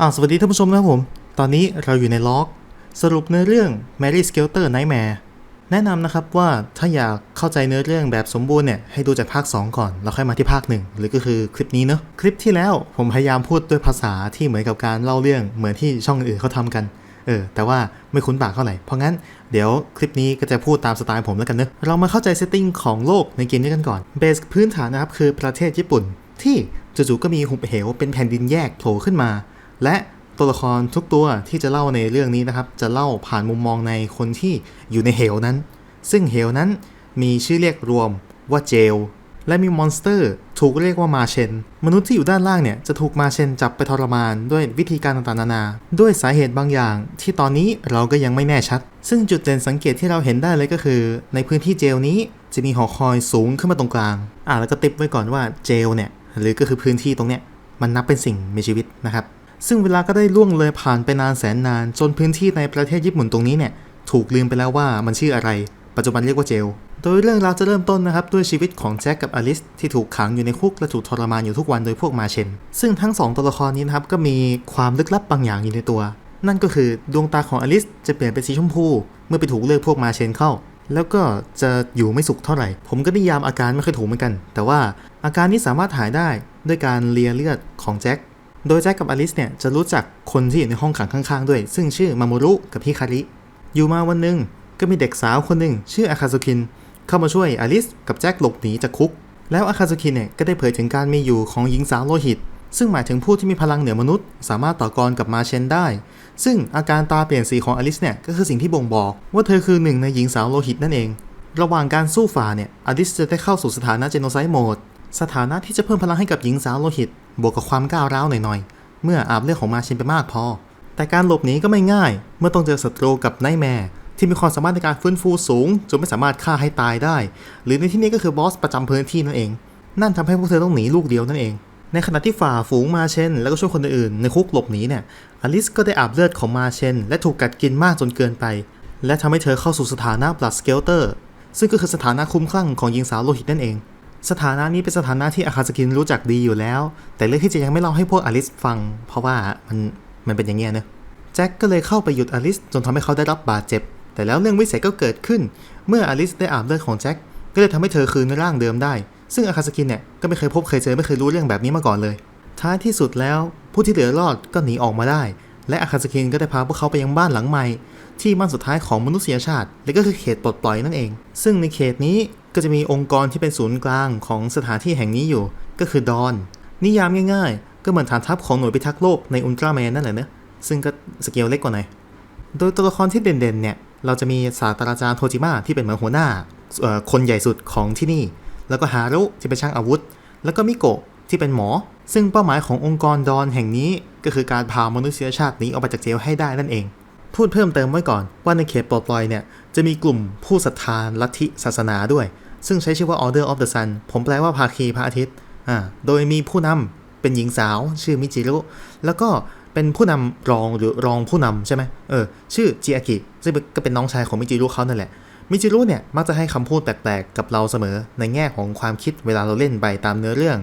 อ่าวสวัสดีท่านผู้ชมนะครับผม ตอนนี้เราอยู่ในล็อก สรุปเนื้อเรื่อง Mary Skelter Nightmare แนะนำนะครับว่าถ้าอยากเข้าใจเนื้อเรื่องแบบสมบูรณ์เนี่ยให้ดูจากภาค 2 ก่อน แล้วค่อยมาที่ภาค 1 หรือก็คือคลิปนี้เนอะคลิปที่แล้วผมพยายามพูดด้วยภาษาที่เหมือนกับการเล่าเรื่องเหมือนที่ช่องอื่นเขาทำกันเออแต่ว่าไม่คุ้นปากเท่าไหร่ เพราะงั้นเดี๋ยวคลิปนี้ก็จะพูดตามสไตล์ผมแล้วกันเนอะเรามาเข้าใจเซตติ้งของโลกในเกมนี้กันก่อนเบสพื้นฐานนะครับคือประเทศญี่ปุ่น ที่จู่ๆก็มีหุบเหวเป็นแผ่นดินแยกโผล่ขึ้นมา และตัวละครทุกตัวที่จะเล่าในเรื่องนี้นะครับ จะเล่าผ่านมุมมองในคนที่อยู่ในเหวนั้น ซึ่งเหวนั้นมีชื่อเรียกรวมว่าเจล และมีมอนสเตอร์ถูกเรียกว่ามาเชน มนุษย์ที่อยู่ด้านล่างเนี่ยจะถูกมาเชนจับไปทรมานด้วยวิธีการต่างๆนานา ด้วยสาเหตุบางอย่างที่ตอนนี้เราก็ยังไม่แน่ชัด ซึ่งจุดเด่นสังเกตที่เราเห็นได้เลยก็คือ ในพื้นที่เจลนี้จะมีหอคอยสูงขึ้นมาตรงกลาง อ่าแล้วก็ติปไว้ก่อนว่าเจลเนี่ยหรือก็คือพื้นที่ตรงเนี้ยมันนับเป็นสิ่งมีชีวิตนะครับ ซึ่งเวลาก็ได้ล่วงเลยผ่านไปนานแสนนาน จนพื้นที่ในประเทศญี่ปุ่นตรงนี้เนี่ยถูกลืมไปแล้วว่ามันชื่ออะไร ปัจจุบันเรียกว่าเจล โดยเรื่องราวจะเริ่มต้นนะครับด้วยชีวิตของแจ็คกับอลิสที่ถูกขังอยู่ในคุกและถูกทรมานอยู่ทุกวันโดยพวกมาเชน ซึ่งทั้งสองตัวละครนี้นะครับก็มีความลึกลับบางอย่างอยู่ในตัว นั่นก็คือดวงตาของอลิสจะเปลี่ยนเป็นสีชมพู เมื่อไปถูกเลือกพวกมาเชนเข้า แล้วก็จะอยู่ไม่สุขเท่าไหร่ ผมก็นิยามอาการไม่ค่อยถูกเหมือนกัน แต่ว่าอาการนี้สามารถหายได้ด้วยการเลียเลือดของแจ็ค โดยแจ็คกับอลิสเนี่ยจะรู้จักคนที่อยู่ในห้องขังข้างๆด้วย ซึ่งชื่อมาโมรุกับฮิคาริ อยู่มาวันหนึ่งก็มีเด็กสาวคนหนึ่งชื่ออาคาซุคิน เข้ามาช่วยอลิสกับแจ็คหลบหนีจากคุก แล้วอาคาซุคินเนี่ยก็ได้เผยถึงการมีอยู่ของหญิงสาวโลหิต ซึ่งหมายถึงผู้ที่มีพลังเหนือมนุษย์ สามารถต่อกรกับมาเชนได้ ซึ่งอาการตาเปลี่ยนสีของอลิสเนี่ยก็คือสิ่งที่บ่งบอก ว่าเธอคือหนึ่งในหญิงสาวโลหิตนั่นเอง ระหว่างการสู้ฝ่าเนี่ยอลิสจะได้เข้าสู่สถานะเจโนไซด์โหมด สถานะที่จะเพิ่มพลังให้กับหญิงสาวโลหิต บวกกับความก้าวร้าวหน่อยๆ เมื่ออาบเลือดของมาเชนไปมากพอ แต่การหลบหนีก็ไม่ง่าย เมื่อต้องเจอศัตรูกับไนแมร์ที่มีความสามารถในการฟื้นฟูสูง จนไม่สามารถฆ่าให้ตายได้ หรือในที่นี้ก็คือบอสประจำพื้นที่นั่นเอง นั่นทำให้พวกเธอต้องหนีลูกเดียวนั่นเอง ในขณะที่ฝ่าฝูงมาเชนแล้วก็ช่วยคนอื่นในคุกหลบหนีเนี่ยอลิสก็ได้อาบเลือดของมาเชนและถูกกัดกินมากจนเกินไป และทำให้เธอเข้าสู่สถานะบลัดสเกลเตอร์ซึ่งก็คือสถานะคุ้มคลั่งของหญิงสาวโลหิตนั่นเอง สถานะนี้เป็นสถานะที่อาคาสกินรู้จักดีอยู่แล้ว แต่เลือกที่จะยังไม่เล่าให้พวกอลิสฟัง เพราะว่ามันมันเป็นอย่างเงี้ยเนอะแจ็คก็เลยเข้าไปหยุดอลิสจนทำให้เขาได้รับบาดเจ็บ แต่แล้วเรื่องวิเศษก็เกิดขึ้น เมื่ออลิสได้อาบเลือดของแจ็คก็เลยทำให้เธอคืนร่างเดิมได้ ซึ่งอาคาสกินเนี่ยก็ไม่เคยพบเคยเจอไม่เคยรู้เรื่องแบบนี้มาก่อนเลย ท้ายที่สุดแล้วผู้ที่เหลือรอดก็หนีออกมาได้ และอาคาสกินก็ได้พาพวกเขาไปยังบ้านหลังใหม่ที่บ้านสุดท้ายของมนุษยชาติ และก็คือเขตปลดปล่อยนั่นเอง ซึ่งในเขตนี้ ก็จะมีองค์กรที่เป็นศูนย์กลางของสถานที่แห่งนี้อยู่ ก็คือดอน นิยามง่ายๆ ก็เหมือนฐานทัพของหน่วยพิทักษ์โลกในอุลตร้าแมนนั่นแหละเนะซึ่งก็สเกลเล็กกว่าหน่อยโดยตัวละครที่เด่นๆเนี่ยเราจะมีศาสตราจารย์โทจิมะที่เป็นเหมือนหัวหน้าคนใหญ่สุดของที่นี่ แล้วก็ฮารุที่เป็นช่างอาวุธ แล้วก็มิโกะที่เป็นหมอ ซึ่งเป้าหมายขององค์กรดอนแห่งนี้ ก็คือการพามนุษยชาติหนี้ออกไปจากเจลให้ได้นั่นเอง พูดเพิ่มเติมไว้ก่อนว่าในเขตปลดปล่อยเนี่ยจะมีกลุ่มผู้ศรัทธาลัทธิศาสนาด้วย ซึ่งใช้ชื่อว่า Order of the Sun ผมแปลว่าภาคีพระอาทิตย์อ่าโดยมีผู้นำเป็นหญิงสาว ชื่อมิจิรุแล้วก็เป็นผู้นำรองหรือรองผู้นำใช่ไหมเออชื่อจิอากิซึ่งก็เป็นน้องชายของมิจิรุเขานั่นแหละมิจิรุเนี่ยมักจะให้คำพูดแปลกๆ กับเราเสมอในแง่ของความคิดเวลาเราเล่นไปตามเนื้อเรื่อง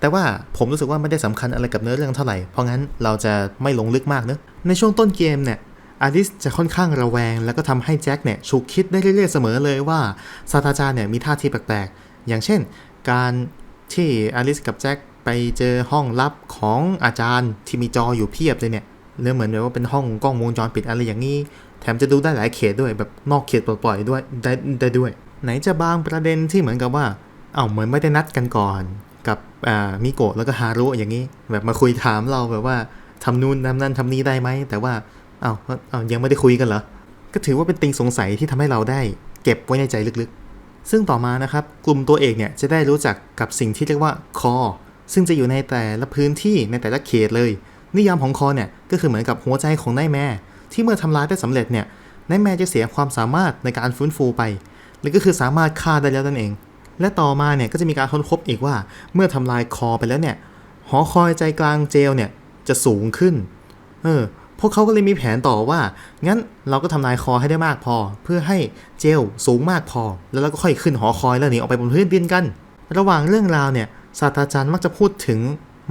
แต่ว่าผมรู้สึกว่าไม่ได้สำคัญอะไรกับเนื้อเรื่องเท่าไหร่ เพราะงั้นเราจะไม่ลงลึกมากเนอะในช่วงต้นเกมเนี่ย อลิสจะค่อนข้างระแวง แล้วก็ทำให้แจ็คเนี่ยฉุกคิดได้เรื่อยๆเสมอเลยว่าศาสตราจารย์เนี่ยมีท่าทีแปลกๆ อย่างเช่น การที่อลิสกับแจ็คไปเจอห้องลับของอาจารย์ที่มีจออยู่เพียบเลยเนี่ยเนื้อเหมือนแบบว่าเป็นห้องกล้องวงจรปิดอะไรอย่างนี้ แถมจะดูได้หลายเขตด้วยแบบนอกเขตปล่อยๆด้วยได้ได้ด้วย ไหนจะบางประเด็นที่เหมือนกับว่าเอ้าเหมือนไม่ได้นัดกันก่อน กับมิโกะแล้วก็ฮารุอย่างนี้ แบบมาคุยถามเราแบบว่าทำนู่นทำนั่นทำนี่ได้ไหมแต่ว่า เอา้าเอายังไม่ได้คุยกันเหรอ ก็ถือว่าเป็นติงสงสัยที่ทำให้เราได้ เก็บไว้ในใจลึกๆ ซึ่งต่อมานะครับ กลุ่มตัวเอกเนี่ยจะได้รู้จักกับสิ่งที่เรียกว่าคอ ซึ่งจะอยู่ในแต่ละพื้นที่ในแต่ละเขตเลย นิยามของคอเนี่ยก็คือเหมือนกับหัวใจของนายแม่ที่เมื่อทำร้ายได้สำเร็จเนี่ยนายแม่จะเสียความสามารถในการฟื้นฟูไปหรือก็คือสามารถฆ่าได้แล้วนั่นเอง และต่อมาเนี่ยก็จะมีการค้นพบอีกว่าเมื่อทำลายคอไปแล้วเนี่ยหอคอยใจกลางเจลเนี่ยจะสูงขึ้น เออ วกเขาก็เลยมีแผนต่อว่า งั้นเราก็ทำลายคอให้ได้มากพอ เพื่อให้เจลสูงมากพอ แล้วเราก็ค่อยขึ้นหอคอยแล้วหนีออกไปบนพื้นดินกัน ระหว่างเรื่องราวเนี่ยศาสตราจารย์มักจะพูดถึง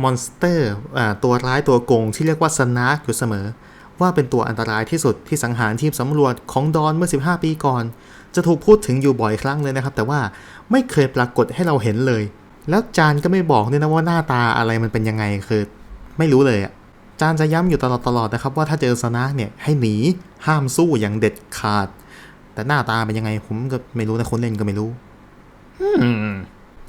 มอนสเตอร์ตัวร้ายตัวโกงที่เรียกว่าสนาร์กอยู่เสมอ ว่าเป็นตัวอันตรายที่สุดที่สังหารทีมสำรวจของดอนเมื่อ 15 ปีก่อน จะถูกพูดถึงอยู่บ่อยครั้งเลยนะครับ แต่ว่าไม่เคยปรากฏให้เราเห็นเลย แล้วจานก็ไม่บอกด้วยนะว่าหน้าตาอะไรมันเป็นยังไงคือ ไม่รู้เลยอะ จานจะย้ำอยู่ตลอดตลอดๆนะครับ ว่าถ้าเจอสนาร์กเนี่ยให้หนีห้ามสู้อย่างเด็ดขาด แต่หน้าตาเป็นยังไงผมก็ไม่รู้นะคนเล่นก็ไม่รู้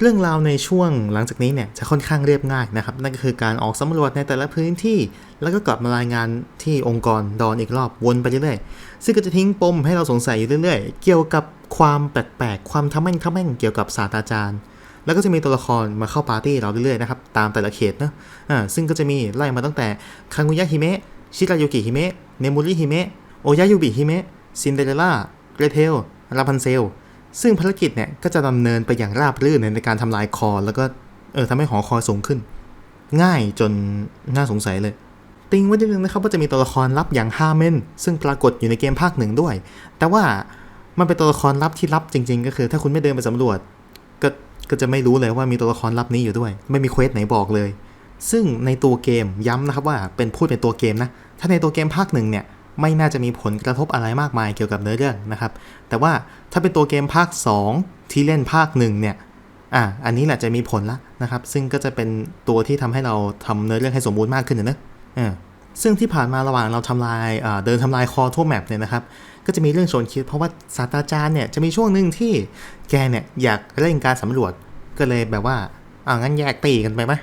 เรื่องราวในช่วงหลังจากนี้เนี่ยจะค่อนข้างเรียบง่ายนะครับ นั่นก็คือการออกสำรวจในแต่ละพื้นที่ แล้วก็กลับมารายงานที่องค์กรดอนอีกรอบวนไปเรื่อยๆซึ่งก็จะทิ้งปมให้เราสงสัยอยู่เรื่อยๆ เกี่ยวกับความแปลกๆ ความทำแม่งทำแม่งเกี่ยวกับศาสตราจารย์ แล้วก็จะมีตัวละครมาเข้าปาร์ตี้เราเรื่อยๆนะครับตามแต่ละเขตเนอะอ่าซึ่งก็จะมีไล่มาตั้งแต่คังุยะฮิเมะชิรายุกิฮิเมะเนมูริฮิเมะโอยายุบิฮิเมะซินเดอเรล่าเกรเทลราพันเซลซึ่งภารกิจเนี่ยก็จะดำเนินไปอย่างราบรื่นในการทำลายคอ แล้วก็เออทำให้หอคอยสูงขึ้น ง่ายจนน่าสงสัยเลย ติงไว้นิดนึงนะครับว่าจะมีตัวละครลับอย่างฮาเมนซึ่งปรากฏอยู่ในเกมภาคหนึ่งด้วย แต่ว่ามันเป็นตัวละครลับที่ลับจริง ๆ ก็คือ ถ้าคุณไม่เดินไปสำรวจ ก็จะไม่รู้เลยว่ามีตัวละครลับนี้อยู่ด้วย ไม่มีเควสไหนบอกเลย ซึ่งในตัวเกมย้ำนะครับว่าเป็นพูดเป็นตัวเกมนะ ถ้าในตัวเกมภาคหนึ่งเนี่ยไม่น่าจะมีผลกระทบอะไรมากมายเกี่ยวกับเนื้อเรื่องนะครับ แต่ว่าถ้าเป็นตัวเกมภาค 2 ที่เล่นภาคหนึ่งเนี่ยอะอันนี้แหละจะมีผลละนะครับ ซึ่งก็จะเป็นตัวที่ทำให้เราทำเนื้อเรื่องให้สมบูรณ์มากขึ้นนะเนอะซึ่งที่ผ่านมาระหว่างเราทำลายเดินทำลายคอทั่วแมปเนี่ยนะครับ ก็จะมีเรื่องชวนคิด เพราะว่าศาสตราจารย์เนี่ยจะมีช่วงหนึ่งที่แกเนี่ยอยากเร่งการสำรวจก็เลยแบบว่าอ่างั้นแยกตีกันไปไหม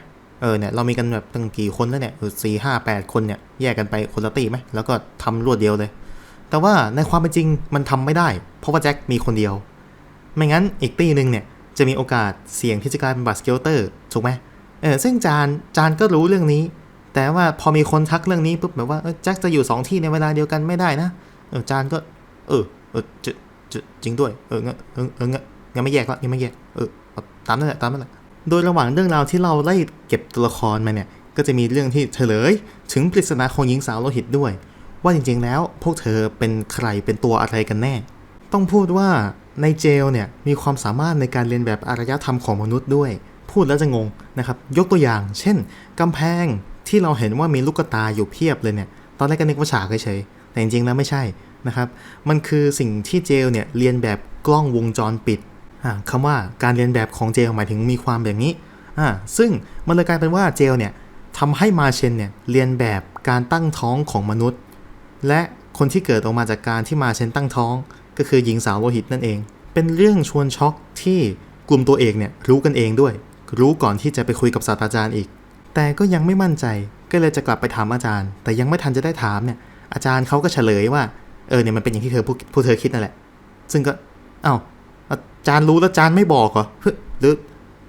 เออเนี่ยเรามีกันแบบตั้งกี่คนแล้วเนี่ยสี่ห้าแปดคนเนี่ยแยกกันไปคนละตีไหมแล้วก็ทำรวดเดียวเลย แต่ว่าในความเป็นจริงมันทำไม่ได้ เพราะว่าแจ็คมีคนเดียว ไม่งั้นอีกตีหนึ่งเนี่ยจะมีโอกาสเสี่ยงที่จะกลายเป็นบัตสเกลเตอร์ถูกไหมเออซึ่งจานจานก็รู้เรื่องนี้ แต่ว่าพอมีคนทักเรื่องนี้ปุ๊บแบบว่าแจ็คจะอยู่สองที่ในเวลาเดียวกันไม่ได้นะ เออจานก็ เออเออจะจะจริงด้วย เอองั้นเออเอองั้นงั้นไม่แยกละงั้นไม่แยก เออตามนั่นแหละตามนั่นแหละโดยระหว่างเรื่องราวที่เราไล่เก็บตัวละครมาเนี่ย ก็จะมีเรื่องที่เฉลย ถึงปริศนาของหญิงสาวโลหิตด้วย ว่าจริงๆแล้วพวกเธอเป็นใครเป็นตัวอะไรกันแน่ ต้องพูดว่าในเจลเนี่ยมีความสามารถในการเรียนแบบอารยธรรมของมนุษย์ด้วย พูดแล้วจะงงนะครับ ยกตัวอย่าง เช่นกำแพงที่เราเห็นว่ามีลูกตาอยู่เพียบเลยเนี่ย ตอนแรกก็นึกว่าฉากเฉย แต่จริงๆแล้วไม่ใช่นะครับ มันคือสิ่งที่เจลเนี่ยเรียนแบบกล้องวงจรปิดอ่าคำว่าการเรียนแบบของเจลหมายถึงมีความแบบนี้อ่าซึ่งมันเลยกลายเป็นว่าเจลเนี่ยทำให้มาเชนเนี่ยเรียนแบบการตั้งท้องของมนุษย์ และคนที่เกิดออกมาจากการที่มาเชนตั้งท้อง ก็คือหญิงสาวโลหิตนั่นเอง เป็นเรื่องชวนช็อกที่กลุ่มตัวเอกเนี่ยรู้กันเองด้วย รู้ก่อนที่จะไปคุยกับศาสตราจารย์อีก แต่ก็ยังไม่มั่นใจก็เลยจะกลับไปถามอาจารย์ แต่ยังไม่ทันจะได้ถามเนี่ย อาจารย์เขาก็เฉลยว่าเออเนี่ยมันเป็นอย่างที่เธอพูดพูดเธอคิดนั่นแหละ ซึ่งก็เอ้าอาจารย์รู้แล้วอาจารย์ไม่บอกเหรอหรือ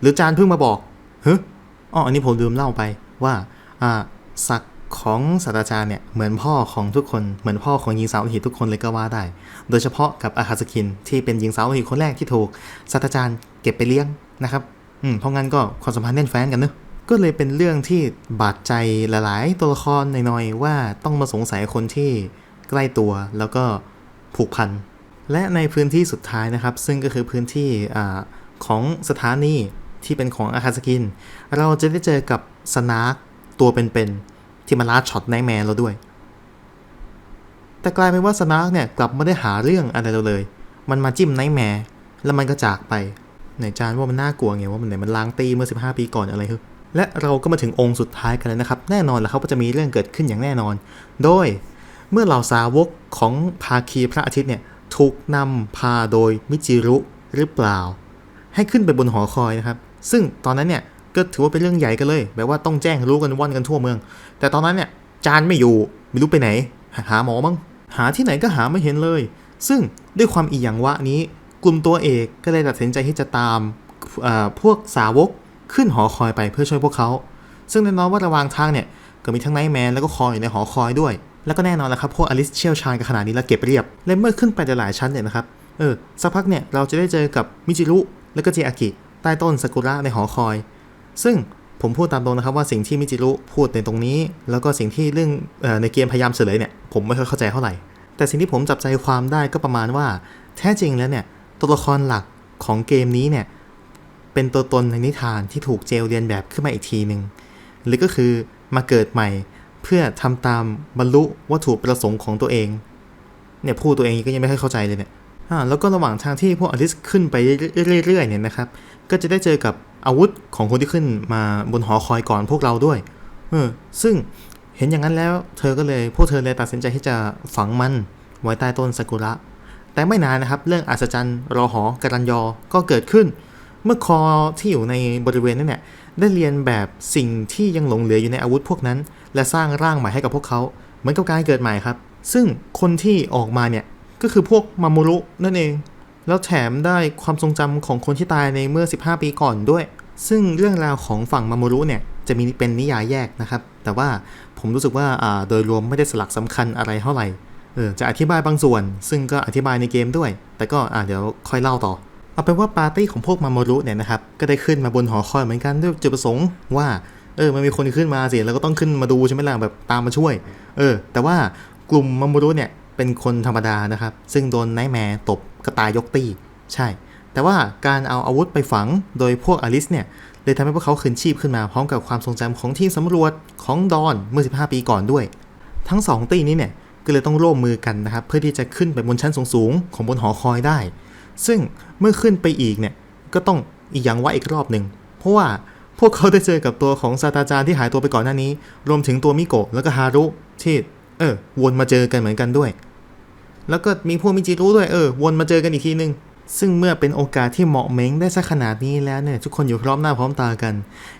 หรืออาจารย์เพิ่งมาบอกเฮ้ยอ๋ออันนี้ผมลืมเล่าไปว่าอ่าศักของศาสตราจารย์เนี่ยเหมือนพ่อของทุกคนเหมือนพ่อของหญิงสาวโลหิตทุกคนเลยก็ว่าได้ โดยเฉพาะกับอาคาสกินที่เป็นหญิงสาวโลหิตคนแรกที่ถูกศาสตราจารย์เก็บไปเลี้ยงนะครับอืมเพราะงั้นก็ความสัมพันธ์แน่นแฟ้นกันเนอะ ก็เลยเป็นเรื่องที่บาดใจหลายๆ ตัวละครหน่อยๆว่าต้องมาสงสัยคนที่ใกล้ตัวแล้วก็ผูกพัน และในพื้นที่สุดท้ายนะครับ ซึ่งก็คือพื้นที่อของสถานีที่เป็นของอาคาสกิน เราจะได้เจอกับสนาร์กตัวเป็นๆที่มาลาช็อตไนท์แมนเราด้วย แต่กลายเป็นว่าสนาร์กเนี่ยกลับไม่ได้หาเรื่องอะไรเราเลย มันมาจิ้มไนท์แมร์แล้วมันก็จากไปไหนจานว่ามันน่ากลัวไงว่ามันไหนมันล้างตีเมื่อ 15 ปีก่อนอะไรฮึ และเราก็มาถึงองค์สุดท้ายกันแล้วนะครับ แน่นอนแล้วเขาก็จะมีเรื่องเกิดขึ้นอย่างแน่นอน โดยเมื่อเหล่าสาวกของภาคีพระอาทิตย์เนี่ยถูกนำพาโดยมิจิรุหรือเปล่า ให้ขึ้นไปบนหอคอยนะครับ ซึ่งตอนนั้นเนี่ยก็ถือว่าเป็นเรื่องใหญ่กันเลยแบบว่าต้องแจ้งรู้กันว่อนกันทั่วเมือง แต่ตอนนั้นเนี่ยจานไม่อยู่ไม่รู้ไปไหน หาหมอมั้งหาที่ไหนก็หาไม่เห็นเลย ซึ่งด้วยความอีหยังวะนี้ กลุ่มตัวเอกก็เลยตัดสินใจที่จะตามอ่าพวกสาวก ขึ้นหอคอยไปเพื่อช่วยพวกเขา ซึ่งแน่นอนว่าระหว่างทางเนี่ยก็มีทั้งไนท์แมนแล้วก็คอยอยู่ในหอคอยด้วย แล้วก็แน่นอนแล้วครับพวกอลิสเชี่ยวชาญกันขนาดนี้แล้วเก็บเรียบ และเมื่อขึ้นไปหลายชั้นเนี่ยนะครับ เออสักพักเนี่ยเราจะได้เจอกับมิจิรุแล้วก็เจอากิใต้ต้นซากุระในหอคอย ซึ่งผมพูดตามตรงนะครับว่าสิ่งที่มิจิรุพูดในตรงนี้ แล้วก็สิ่งที่เรื่องออในเกมพยายามเฉลยเนี่ยผมไม่ค่อยเข้าใจเท่าไหร่ แต่สิ่งที่ผมจับใจความได้ก็ประมาณว่า แท้จริงแล้วเนี่ยตัวละครหลักของเกมนี้เนี่ย เป็นตัวตนในนิทานที่ถูกเจลเรียนแบบขึ้นมาอีกทีหนึ่งหรือก็คือมาเกิดใหม่เพื่อทำตามบรรลุวัตถุประสงค์ของตัวเอง เนี่ยพูดตัวเองก็ยังไม่ค่อยเข้าใจเลยเนี่ยอ่าแล้วก็ระหว่างทางที่พวกอลิสขึ้นไปเรื่อยๆเนี่ยนะครับ ก็จะได้เจอกับอาวุธของคนที่ขึ้นมาบนหอคอยก่อนพวกเราด้วย เออ ซึ่งเห็นอย่างนั้นแล้ว เธอก็เลยพวกเธอเลยตัดสินใจที่จะฝังมันไว้ใต้ต้นซากุระ แต่ไม่นานนะครับ เรื่องอัศจรรย์รอหอการันยอก็เกิดขึ้น เมื่อคอที่อยู่ในบริเวณนั้นเนี่ยได้เรียนแบบสิ่งที่ยังหลงเหลืออยู่ในอาวุธพวกนั้น และสร้างร่างใหม่ให้กับพวกเขา เหมือนกับการเกิดใหม่ครับ ซึ่งคนที่ออกมาเนี่ยก็คือพวกมาโมรุนั่นเอง แล้วแถมได้ความทรงจำของคนที่ตายในเมื่อ 15 ปีก่อนด้วย ซึ่งเรื่องราวของฝั่งมาโมรุเนี่ยจะมีเป็นนิยายแยกนะครับ แต่ว่าผมรู้สึกว่าโดยรวมไม่ได้สลักสำคัญอะไรเท่าไหร่จะอธิบายบางส่วน ซึ่งก็อธิบายในเกมด้วย แต่ก็เดี๋ยวค่อยเล่าต่อ เอาเป็นว่าปาร์ตี้ของพวกมาโมรุเนี่ยนะครับก็ได้ขึ้นมาบนหอคอยเหมือนกันด้วยจุดประสงค์ว่าเออมันมีคนขึ้นมาสิเราก็ต้องขึ้นมาดูใช่ไหมล่ะแบบตามมาช่วย เออ แต่ว่ากลุ่มมาโมรุเนี่ยเป็นคนธรรมดานะครับ ซึ่งโดนไนท์แมร์ตบกระตายยกตีใช่ แต่ว่าการเอาอาวุธไปฝังโดยพวกอลิสเนี่ยเลยทำให้พวกเขาคืนชีพขึ้นมาพร้อมกับความทรงจำของทีมสำรวจของดอนเมื่อ 15 ปีก่อนด้วย ทั้งสองตีนี้เนี่ยก็เลยต้องร่วมมือกันนะครับ เพื่อที่จะขึ้นไปบนชั้นสูงๆของบนหอคอยได้ ซึ่งเมื่อขึ้นไปอีกเนี่ยก็ต้องอีกอย่างว่าอีกรอบหนึ่งเพราะว่าพวกเขาได้เจอกับตัวของศาสตราจารย์ที่หายตัวไปก่อนหน้านี้ รวมถึงตัวมิโกะแล้วก็ฮารุที่เออวนมาเจอกันเหมือนกันด้วย แล้วก็มีพวกมิจิรุด้วยเออวนมาเจอกันอีกทีนึงซึ่งเมื่อเป็นโอกาสที่เหมาะเม้งได้สักขนาดนี้แล้วเนี่ยทุกคนอยู่พร้อมหน้าพร้อมตากัน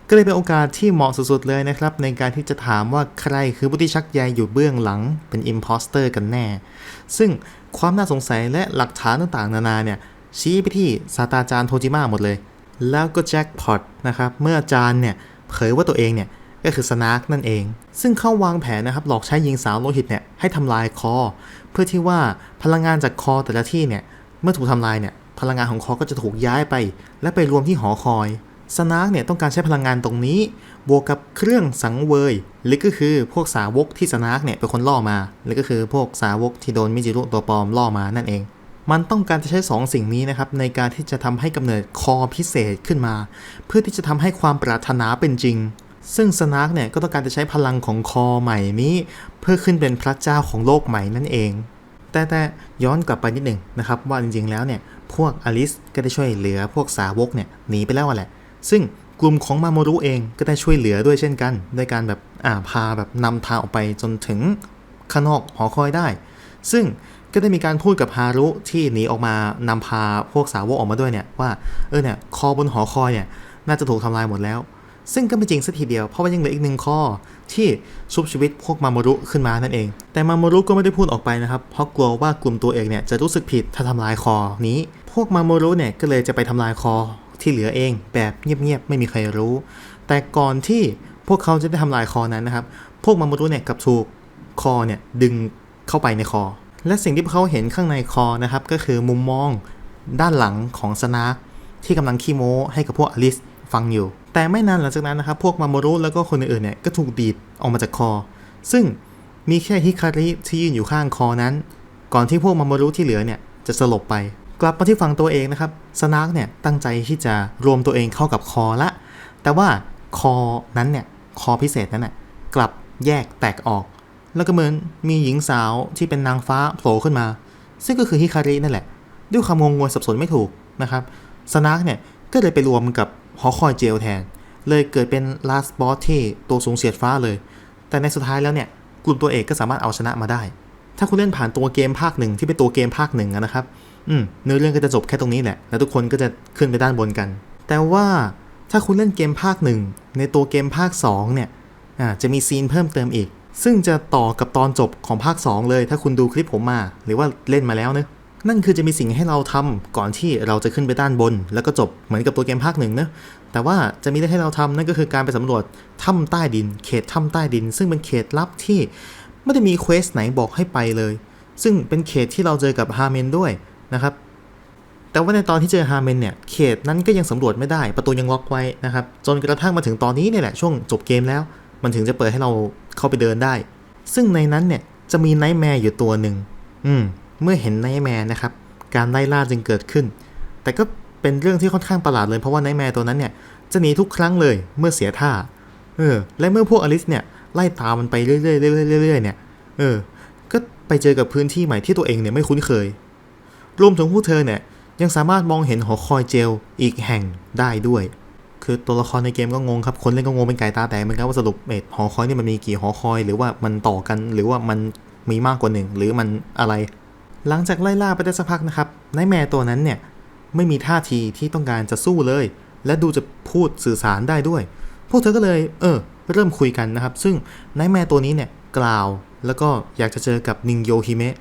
ก็เลยเป็นโอกาสที่เหมาะสุดๆเลยนะครับ ในการที่จะถามว่าใครคือผู้ที่ชักใยอยู่เบื้องหลังเป็นอิมพอสเตอร์กันแน่ ซึ่ง ความน่าสงสัยและหลักฐานต่างๆ นานาเนี่ยชี้ไปที่ศาสตราจารย์โทจิมะหมดเลย แล้วก็แจ็คพอตนะครับเมื่ออาจารย์เนี่ยเผยว่าตัวเองเนี่ยก็คือสนาร์กนั่นเอง ซึ่งเข้าวางแผนนะครับหลอกใช้หญิงสาวโลหิตเนี่ยให้ทำลายคอ เพื่อที่ว่าพลังงานจากคอแต่ละที่เนี่ยเมื่อถูกทำลายเนี่ยพลังงานของคอก็จะถูกย้ายไป และไปรวมที่หอคอย สนาร์กเนี่ยต้องการใช้พลังงานตรงนี้ บวกกับเครื่องสังเวยหรือก็คือพวกสาวกที่สนาร์กเนี่ยเป็นคนล่อมาหรือก็คือพวกสาวกที่โดนมิจิรุตัวปลอมล่อมานั่นเอง มันต้องการจะใช้ 2 สิ่งนี้นะครับในการที่จะทำให้กำเนิดคอพิเศษขึ้นมา เพื่อที่จะทำให้ความปรารถนาเป็นจริง ซึ่งสนาร์กเนี่ยก็ต้องการจะใช้พลังของคอใหม่นี้ เพื่อขึ้นเป็นพระเจ้าของโลกใหม่นั่นเอง แต่แต่ย้อนกลับไปนิดหนึ่งนะครับว่าจริงๆแล้วเนี่ยพวกอลิสก็ได้ช่วยเหลือพวกสาวกเนี่ยหนีไปแล้วแหละ ซึ่งกลุ่มของมาโมรุเองก็ได้ช่วยเหลือด้วยเช่นกันด้วยการแบบอ่าพาแบบนำทางออกไปจนถึงข้างนอกหอคอยได้ ซึ่งก็ได้มีการพูดกับฮารุที่หนีออกมานำพาพวกสาวกออกมาด้วยเนี่ยว่าเออเนี่ยคอบนหอคอยเนี่ยน่าจะถูกทำลายหมดแล้ว ซึ่งก็ไม่จริงสักทีเดียวเพราะว่ายังเหลืออีกหนึ่งข้อที่ชุบชีวิตพวกมาโมรุขึ้นมานั่นเอง แต่มาโมรุก็ไม่ได้พูดออกไปนะครับเพราะกลัวว่ากลุ่มตัวเองเนี่ยจะรู้สึกผิดถ้าทำลายคอนี้ พวกมาโมรุเนี่ยก็เลยจะไปทำลายคอ ที่เหลือเองแบบเงียบๆไม่มีใครรู้ แต่ก่อนที่พวกเขาจะได้ทำลายคอนั้นนะครับ พวกมาโมรุเนี่ยกับถูกคอเนี่ยดึงเข้าไปในคอ และสิ่งที่พวกเขาเห็นข้างในคอนะครับก็คือมุมมองด้านหลังของสนาร์ที่กำลังขี้โม้ให้กับพวกอลิสฟังอยู่ แต่ไม่นานหลังจากนั้นนะครับ พวกมาโมรุแล้วก็คนอื่นๆเนี่ยก็ถูกดีดออกมาจากคอ ซึ่งมีแค่ฮิคาริที่ยืนอยู่ข้างคอนั้น ก่อนที่พวกมาโมรุที่เหลือเนี่ยจะสลบไป กลับมาที่ฝั่งตัวเองนะครับสนาร์กเนี่ยตั้งใจที่จะรวมตัวเองเข้ากับคอละ แต่ว่าคอนั้นเนี่ยคอพิเศษนั้นน่ะกลับแยกแตกออก แล้วก็เหมือนมีหญิงสาวที่เป็นนางฟ้าโผล่ขึ้นมา ซึ่งก็คือฮิคารินั่นแหละ ด้วยความงงงวยสับสนไม่ถูกนะครับสนาร์กเนี่ยก็เลยไปรวมกับหอคอยเจลแทน เลยเกิดเป็นลาสบอสที่ตัวสูงเฉียดฟ้าเลย แต่ในสุดท้ายแล้วเนี่ยกลุ่มตัวเอกก็สามารถเอาชนะมาได้ ถ้าคุณเล่นผ่านตัวเกมภาคหนึ่งที่เป็นตัวเกมภาคหนึ่งนะครับ อืมเนื้อเรื่องก็จะจบแค่ตรงนี้แหละ แล้วทุกคนก็จะขึ้นไปด้านบนกัน แต่ว่าถ้าคุณเล่นเกมภาคหนึ่งในตัวเกมภาคสองเนี่ยอ่าจะมีซีนเพิ่มเติมอีก ซึ่งจะต่อกับตอนจบของภาค 2 เลย ถ้าคุณดูคลิปผมมา หรือว่าเล่นมาแล้วเนะนั่นคือจะมีสิ่งให้เราทำก่อนที่เราจะขึ้นไปด้านบน แล้วก็จบเหมือนกับตัวเกมภาคหนึ่งนะแต่ว่าจะมีเรื่องให้เราทำนั่นก็คือการไปสำรวจถ้ำใต้ดิน เขตถ้ำใต้ดิน ซึ่งเป็นเขตลับที่ไม่ได้มีเควสไหนบอกให้ไปเลย ซึ่งเป็นเขตที่เราเจอกับฮาเมนด้วย นะครับ แต่ว่าในตอนที่เจอฮาเมนเนี่ย เขตนั้นก็ยังสำรวจไม่ได้ ประตูยังล็อกไว้นะครับ จนกระทั่งมาถึงตอนนี้เนี่ยแหละ ช่วงจบเกมแล้ว มันถึงจะเปิดให้เราเข้าไปเดินได้ ซึ่งในนั้นเนี่ยจะมีไนท์แมร์อยู่ตัวหนึ่ง อืม เมื่อเห็นไนท์แมร์นะครับ การไล่ล่าจึงเกิดขึ้น แต่ก็เป็นเรื่องที่ค่อนข้างประหลาดเลย เพราะว่าไนท์แมร์ตัวนั้นเนี่ยจะหนีทุกครั้งเลยเมื่อเสียท่า เออ และเมื่อพวกอลิสเนี่ยไล่ตามมันไปเรื่อยๆเรื่อยๆเรื่อยๆเนี่ย เออ ก็ไปเจอกับพื้นที่ใหม่ที่ตัวเองเนี่ยไม่คุ้นเคย รวมถึงพวกเธอเนี่ยยังสามารถมองเห็นหอคอยเจลอีกแห่งได้ด้วย คือตัวละครในเกมก็งงครับ คนเล่นก็งงเป็นไก่ตาแตกเหมือนกันว่าสรุปเอ็ดหอคอยนี่มันมีกี่หอคอย หรือว่ามันต่อกันหรือว่ามันมีมากกว่าหนึ่งหรือมันอะไร หลังจากไล่ล่าไปได้สักพักนะครับนายแมวตัวนั้นเนี่ยไม่มีท่าทีที่ต้องการจะสู้เลย และดูจะพูดสื่อสารได้ด้วย พวกเธอก็เลย เออ เริ่มคุยกันนะครับ ซึ่งนายแมวตัวนี้เนี่ยกล่าวแล้วก็อยากจะเจอกับนิงโยฮิเมะ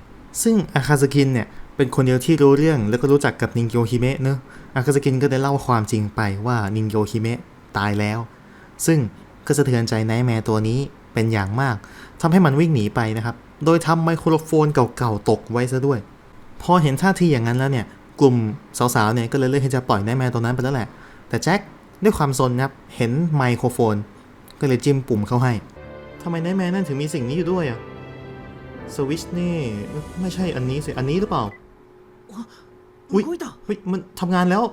ซึ่งอาคาซากินเนี่ย เป็นคนเดียวที่รู้เรื่องแล้วก็รู้จักกับนิงโยฮิเมะเนอะอาคาซากินก็ได้เล่าความจริงไปว่านิงโยฮิเมะตายแล้ว ซึ่งก็สะเทือนใจไนแมวตัวนี้เป็นอย่างมากทำให้มันวิ่งหนีไปนะครับ โดยทำไมโครโฟนเก่าๆตกไว้ซะด้วย พอเห็นท่าทีอย่างนั้นแล้วเนี่ย กลุ่มสาวๆเนี่ยก็เลยเลือกที่จะปล่อยไนแมวตัวนั้นไปแล้วแหละ แต่แจ็คด้วยความซนครับเห็นไมโครโฟน ก็เลยจิ้มปุ่มเข้าให้ทำไมไนแมวนั่นถึงมีสิ่งนี้อยู่ด้วยอะสวิชนี่ไม่ใช่อันนี้สิ อันนี้หรือเปล่า อุ้ย อุ้ยมันทำงานแล้ว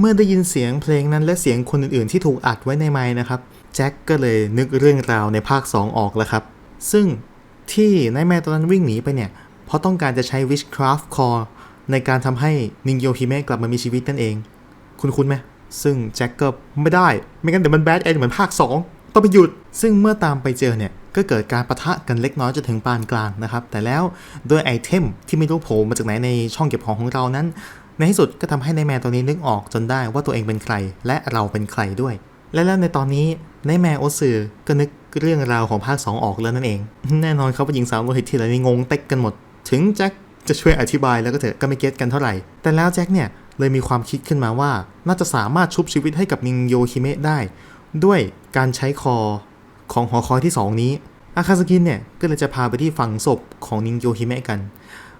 เมื่อได้ยินเสียงเพลงนั้นและเสียงคนอื่นๆ ที่ถูกอัดไว้ในไมค์นะครับแจ็คก็เลยนึกเรื่องราวในภาค 2 ออกแล้วครับ ซึ่งที่นายแมวตอนนั้นวิ่งหนีไปเนี่ย เพราะต้องการจะใช้ Witchcraft Core ในการทำให้นิงโยฮิเมะกลับมามีชีวิตนั่นเอง คุณคุ้นไหม ซึ่งแจ็คก็ไม่ได้ ไม่งั้นเดี๋ยวมันแบดเอนเหมือนภาค 2 ต้องไปหยุด ซึ่งเมื่อตามไปเจอเนี่ย ก็เกิดการประทะกันเล็กน้อยจนถึงปานกลางนะครับ แต่แล้วโดยไอเทมที่ไม่รู้โผล่มาจากไหนในช่องเก็บของของเรานั้น ในที่สุดก็ทำให้นายแมวตัวนี้นึกออกจนได้ว่าตัวเองเป็นใคร และเราเป็นใครด้วย และแล้วในตอนนี้นายแมวโอซือก็นึกเรื่องราวของภาค 2 ออกแล้วนั่นเอง แน่นอนเขาเป็นหญิงสาวโลหิตที่ไรนี่งงเต็กกันหมด ถึงแจ็คจะช่วยอธิบายแล้วก็เถอะก็ไม่เก็ตกันเท่าไหร่ แต่แล้วแจ็คเนี่ยเลยมีความคิดขึ้นมาว่า น่าจะสามารถชุบชีวิตให้กับนิงโยฮิเมะได้ ด้วยการใช้คอของหอคอยที่สองนี้อาคาสกินเนี่ยก็เลยจะพาไปที่ฝังศพของนิงโยฮิเมะกัน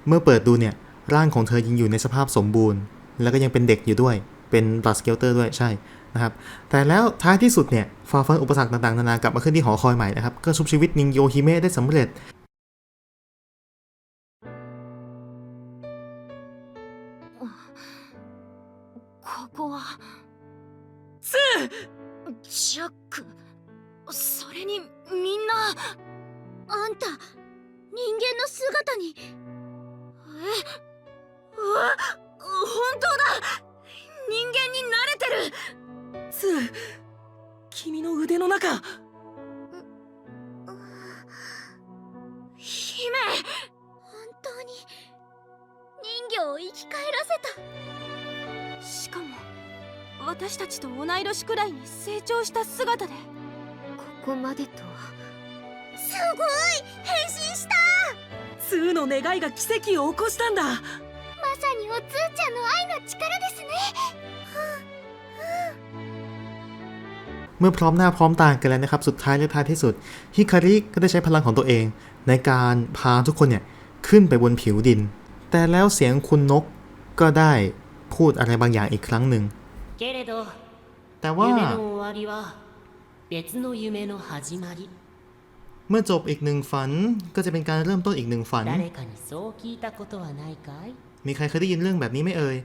เมื่อเปิดดูเนี่ย ร่างของเธอยังอยู่ในสภาพสมบูรณ์ แล้วก็ยังเป็นเด็กอยู่ด้วย เป็นบลัดสเกลเตอร์ด้วยใช่นะครับ แต่แล้วท้ายที่สุดเนี่ยฟาฟันอุปสรรคต่างๆ นานากลับมาขึ้นที่หอคอยใหม่นะครับ ก็ชุบชีวิตนิงโยฮิเมะได้สำเร็จ ここはスジャックそれにみんなあんた人間の姿にえう わ本当だ。人間に慣れてる。ースー君の腕の中。姫本当に人魚を生き返らせたしかも私たちと同い年くらいに成長した姿でここまでとはすごい変身したスーの願いが奇跡を起こしたんださにおつーちゃんの愛の力ですね เมื่อพร้อมหน้าพร้อมตากันแล้วนะครับ สุดท้ายและท้ายที่สุด ฮิคาริก็ได้ใช้พลังของตัวเอง ในการพาทุกคนเนี่ย ขึ้นไปบนผิวดิน แต่แล้วเสียงคุณนกก็ได้พูดอะไรบางอย่างอีกครั้งหนึ่ง けれど แต่ว่า 夢の終わりは別の夢の始まり เมื่อจบอีกหนึ่งฝันก็จะเป็นการเริ่มต้นอีกหนึ่งฝัน มีใครเคยได้ยินเรื่องแบบนี้ไม่เอ่ย